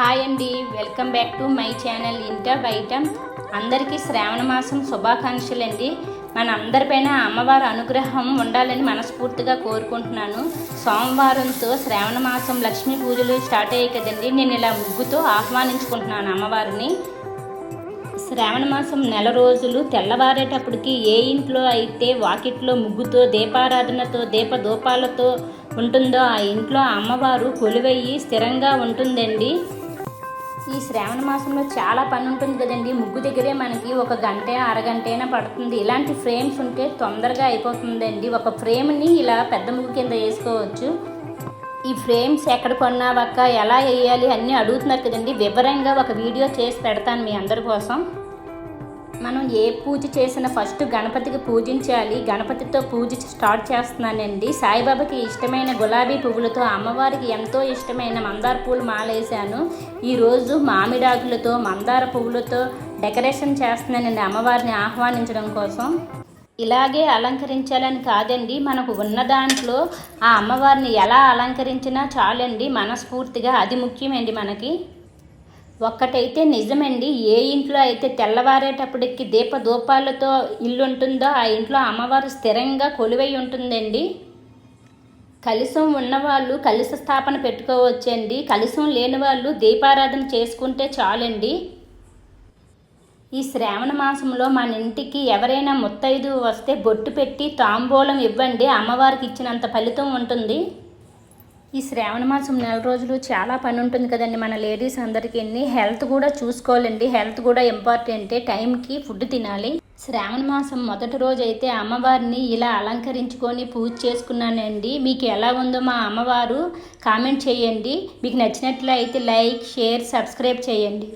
Hi అండి welcome back to my channel ఇంట బయట అందరికీ శ్రావణ మాసం శుభాకాంక్షలు అండి. మన అందరిపైన అమ్మవారి అనుగ్రహం ఉండాలని మనస్ఫూర్తిగా కోరుకుంటున్నాను. సోమవారంతో శ్రావణ మాసం లక్ష్మీ పూజలు స్టార్ట్ అయ్యాయి కదండి. నేను ఇలా ముగ్గుతో ఆహ్వానించుకుంటున్నాను అమ్మవారిని. శ్రావణ మాసం నెల రోజులు తెల్లవారేటప్పటికి ఏ ఇంట్లో అయితే వాకిట్లో ముగ్గుతో దీపారాధనతో దీపదూపాలతో ఉంటుందో ఆ ఇంట్లో అమ్మవారు కొలువయ్యి స్థిరంగా ఉంటుందండి. ఈ శ్రావణ మాసంలో చాలా పని ఉంటుంది కదండి. ముగ్గు దగ్గరే మనకి ఒక గంట అరగంటైనా పడుతుంది. ఇలాంటి ఫ్రేమ్స్ ఉంటే తొందరగా అయిపోతుందండి. ఒక ఫ్రేమ్ని ఇలా పెద్ద ముగ్గు కింద వేసుకోవచ్చు. ఈ ఫ్రేమ్స్ ఎక్కడ కొన్నావక్క? ఎలా వేయాలి? అన్నీ అడుగుతున్నారు కదండి. వివరంగా ఒక వీడియో చేసి పెడతాను మీ అందరి కోసం. మనం ఏ పూజ చేసినా ఫస్ట్ గణపతికి పూజించాలి. గణపతితో పూజ స్టార్ట్ చేస్తున్నానండి. సాయిబాబాకి ఇష్టమైన గులాబీ పువ్వులతో అమ్మవారికి ఎంతో ఇష్టమైన మందార పూలు మాలేశాను. ఈరోజు మామిడాకులతో మందార పువ్వులతో డెకరేషన్ చేస్తున్నానండి అమ్మవారిని ఆహ్వానించడం కోసం. ఇలాగే అలంకరించాలని కాదండి మనకు ఉన్న దాంట్లో ఆ అమ్మవారిని ఎలా అలంకరించినా చాలండి మనస్ఫూర్తిగా. అది ముఖ్యమండి మనకి. ఒక్కటైతే నిజమండి. ఏ ఇంట్లో అయితే తెల్లవారేటప్పటికి దీపధూపాలతో ఇల్లు ఉంటుందో ఆ ఇంట్లో అమ్మవారు స్థిరంగా కొలువై ఉంటుందండి. కలిసం ఉన్నవాళ్ళు కలిస స్థాపన పెట్టుకోవచ్చండి. కలిసం లేని వాళ్ళు దీపారాధన చేసుకుంటే చాలండి. ఈ శ్రావణ మాసంలో మన ఇంటికి ఎవరైనా ముత్తైదు వస్తే బొట్టు పెట్టి తాంబూలం ఇవ్వండి. అమ్మవారికి ఇచ్చినంత ఫలితం ఉంటుంది. ఈ శ్రావణ మాసం నెల రోజులు చాలా పని ఉంటుంది కదండి. మన లేడీస్ అందరికీ హెల్త్ కూడా చూసుకోవాలండి. హెల్త్ కూడా ఇంపార్టెంటే. టైంకి ఫుడ్ తినాలి. శ్రావణ మాసం మొదటి రోజు అయితే అమ్మవారిని ఇలా అలంకరించుకొని పూజ చేసుకున్నానండి. మీకు ఎలా ఉందో మా అమ్మవారు కామెంట్ చేయండి. మీకు నచ్చినట్లయితే లైక్ షేర్ సబ్స్క్రైబ్ చేయండి.